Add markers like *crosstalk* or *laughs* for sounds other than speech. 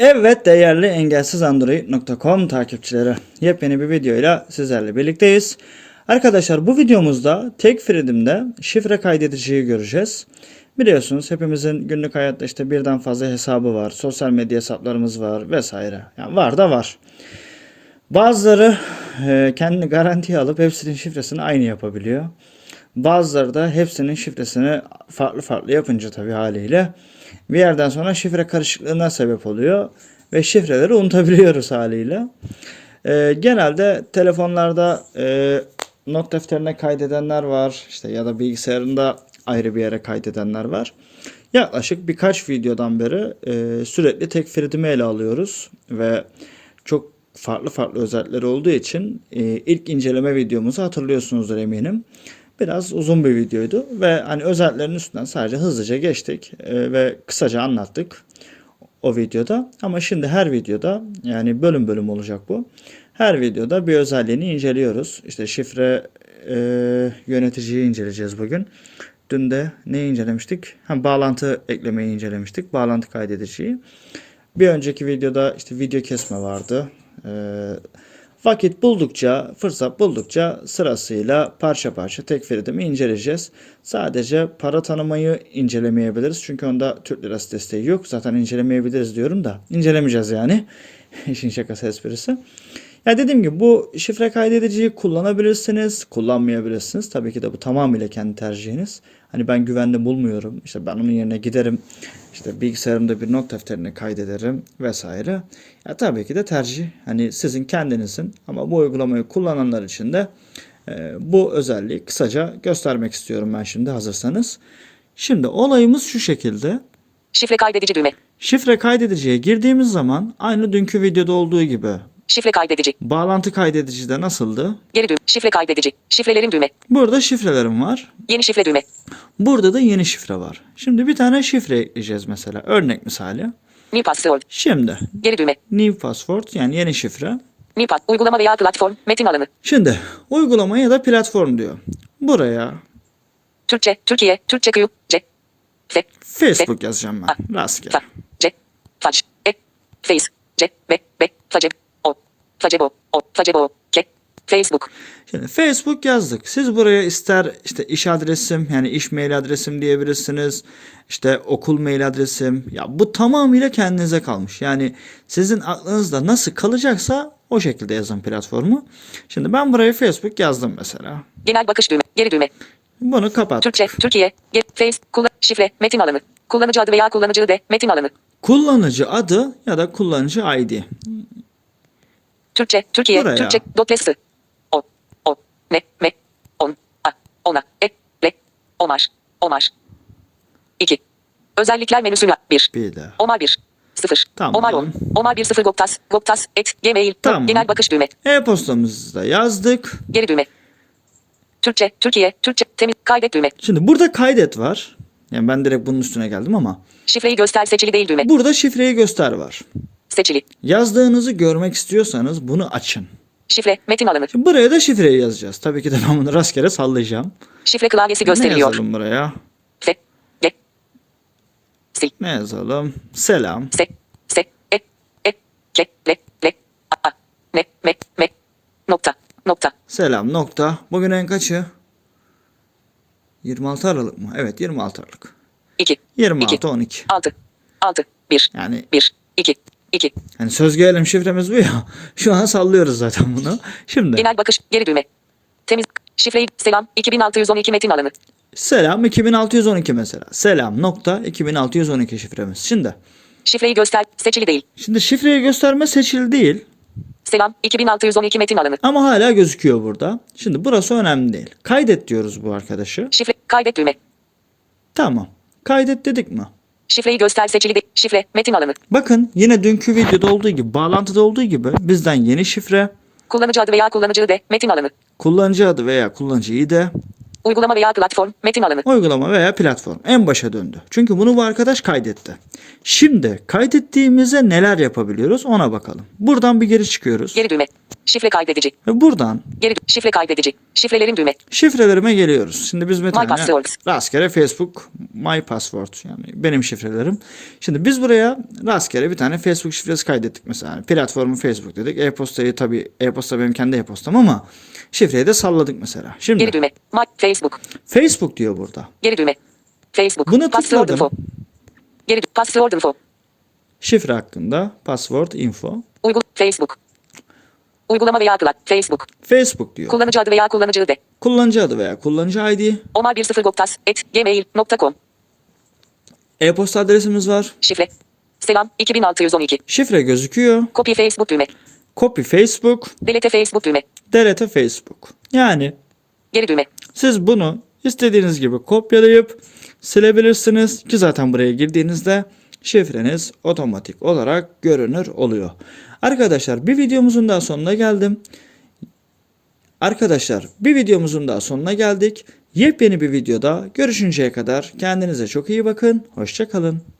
Evet değerli engelsizandroid.com takipçileri yepyeni bir videoyla sizlerle birlikteyiz. Arkadaşlar bu videomuzda tek Freedom'de şifre kaydediciyi göreceğiz. Biliyorsunuz hepimizin günlük hayatta işte birden fazla hesabı var, sosyal medya hesaplarımız var vesaire. Yani var da var. Bazıları e, kendini garantiye alıp hepsinin şifresini aynı yapabiliyor. Bazıları da hepsinin şifresini farklı farklı yapınca tabii haliyle bir yerden sonra şifre karışıklığına sebep oluyor ve şifreleri unutabiliyoruz haliyle. E, genelde telefonlarda e, not defterine kaydedenler var işte ya da bilgisayarında ayrı bir yere kaydedenler var. Yaklaşık birkaç videodan beri e, sürekli tek Freedom'i ele alıyoruz ve çok farklı farklı özellikleri olduğu için e, ilk inceleme videomuzu hatırlıyorsunuzdur eminim. Biraz uzun bir videoydu ve hani özelliklerin üstünden sadece hızlıca geçtik e, ve kısaca anlattık o videoda. Ama şimdi her videoda yani bölüm bölüm olacak bu. Her videoda bir özelliğini inceliyoruz. İşte şifre e, yöneticiyi inceleyeceğiz bugün. Dün de ne incelemiştik? Ha, bağlantı eklemeyi incelemiştik. Bağlantı kaydediciyi. Bir önceki videoda işte video kesme vardı. Ee, vakit buldukça, fırsat buldukça sırasıyla parça parça tek Freedom'i inceleyeceğiz. Sadece para tanımayı incelemeyebiliriz. Çünkü onda Türk lirası desteği yok. Zaten incelemeyebiliriz diyorum da. incelemeyeceğiz yani. *laughs* İşin şakası esprisi. Ya dediğim gibi bu şifre kaydediciyi kullanabilirsiniz, kullanmayabilirsiniz. Tabii ki de bu tamamıyla kendi tercihiniz. Hani ben güvenli bulmuyorum. İşte ben onun yerine giderim. İşte bilgisayarımda bir not defterine kaydederim vesaire. Ya tabii ki de tercih hani sizin kendinizin ama bu uygulamayı kullananlar için de e, bu özelliği kısaca göstermek istiyorum ben şimdi hazırsanız. Şimdi olayımız şu şekilde. Şifre kaydedici düğme. Şifre kaydediciye girdiğimiz zaman aynı dünkü videoda olduğu gibi Şifre kaydedici. bağlantı kaydedici de nasıldı? Geri düğme. Şifre kaydedici. Şifrelerin düğme. Burada şifrelerim var. Yeni şifre düğme. Burada da yeni şifre var. Şimdi bir tane şifre ekleyeceğiz mesela. Örnek misali. New password. Şimdi Geri düğme. new password yani yeni şifre. New pass. Uygulama veya platform. Metin alanı. Şimdi uygulama ya da platform diyor. Buraya Türkçe. Türkiye. Türkçe Q. C. F. Facebook yazacağım ben. Rastgele. C. Fac. E. Face. C. B. B. Face. O. Facebo. O. Facebo. K. Facebook. Şimdi Facebook yazdık. Siz buraya ister işte iş adresim yani iş mail adresim diyebilirsiniz. İşte okul mail adresim. Ya bu tamamıyla kendinize kalmış. Yani sizin aklınızda nasıl kalacaksa o şekilde yazın platformu. Şimdi ben buraya Facebook yazdım mesela. Genel bakış düğme. Geri düğme. Bunu kapat. Türkçe. Türkiye. Ge. Face. Kullan. Şifre. Metin alanı. Kullanıcı adı veya kullanıcı de. Metin alanı. Kullanıcı adı ya da kullanıcı ID. Türkçe. Türkiye. Buraya. Türkçe. Dotlesi. O. O. Ne. Me. On. A. Ona. E. Le. Omar. Omar. 2. Özellikler menüsüne 1. Bir de. Omar 1. 0. Tamam. Omar 10. Omar 1 0 Goptas. Goptas. Et. Gmail. Tamam. Genel bakış düğme. E-postamızı da yazdık. Geri düğme. Türkçe. Türkiye. Türkçe. Temiz. Kaydet düğme. Şimdi burada kaydet var. Yani ben direkt bunun üstüne geldim ama Şifreyi göster seçili değil düğme. burada şifreyi göster var. Seçili. Yazdığınızı görmek istiyorsanız bunu açın. Şifre. Metin alanı. Şimdi buraya da şifreyi yazacağız. Tabii ki de ben bunu rastgele sallayacağım. Şifre klavyesi Ne gösteriliyor. yazalım buraya? F. G. Sil. Ne yazalım? Selam. Se. Se. E. E. K. Le. Le. A. A. Ne. Me. Me. Nokta. Nokta. Selam nokta. Bugün en kaçı? 26 Aralık mı? Evet 26 Aralık. 2. 26 İki. 12. 6. 6. 1. Yani 1. 2. 2. hani söz gelelim şifremiz bu ya. *laughs* Şu an sallıyoruz zaten bunu. Şimdi Genel bakış. Geri düğme. Temiz. Şifreyi. Selam. 2612 metin alanı. selam 2612 mesela. Selam nokta 2612 şifremiz. Şimdi Şifreyi göster. Seçili değil. şimdi şifreyi gösterme seçili değil. Selam. 2612 metin alanı. Ama hala gözüküyor burada. Şimdi burası önemli değil. Kaydet diyoruz bu arkadaşı. Şifre. Kaydet düğme. Tamam. Kaydet dedik mi? Şifreyi göster seçili değil. Şifre. Metin alanı. Bakın yine dünkü videoda olduğu gibi, bağlantıda olduğu gibi bizden yeni şifre, Kullanıcı adı veya kullanıcı de. Metin alanı. kullanıcı adı veya kullanıcı ID, Uygulama veya platform. Metin alanı. Uygulama veya platform en başa döndü. Çünkü bunu bu arkadaş kaydetti. Şimdi kaydettiğimizde neler yapabiliyoruz ona bakalım. Buradan bir geri çıkıyoruz. Geri düğme. Şifre kaydedici. Ve buradan Geri şifre kaydedici. Şifrelerin düğme. şifrelerime geliyoruz. Şimdi biz passwords. rastgele Facebook my password yani benim şifrelerim. Şimdi biz buraya rastgele bir tane Facebook şifresi kaydettik mesela. Platformu Facebook dedik. E-postayı tabii e-posta benim kendi e-postam ama şifreyi de salladık mesela. Şimdi Geri düğme. My Facebook. Facebook diyor burada. Geri düğme. Facebook. Bunu Password tıkladım. info. Geri password info. Şifre hakkında password info. Uygul Facebook. Uygulama veya plat. Facebook. Facebook diyor. Kullanıcı adı veya kullanıcı de. Kullanıcı adı veya kullanıcı ID. omar10goptas.gmail.com E-posta adresimiz var. Şifre. Selam 2612. Şifre gözüküyor. Copy Facebook düğme. Copy Facebook. Delete Facebook düğme. Delete Facebook. Yani Geri düğme. Siz bunu istediğiniz gibi kopyalayıp silebilirsiniz ki zaten buraya girdiğinizde şifreniz otomatik olarak görünür oluyor. Arkadaşlar bir videomuzun daha sonuna geldim. Arkadaşlar bir videomuzun daha sonuna geldik. Yepyeni bir videoda görüşünceye kadar kendinize çok iyi bakın. Hoşçakalın.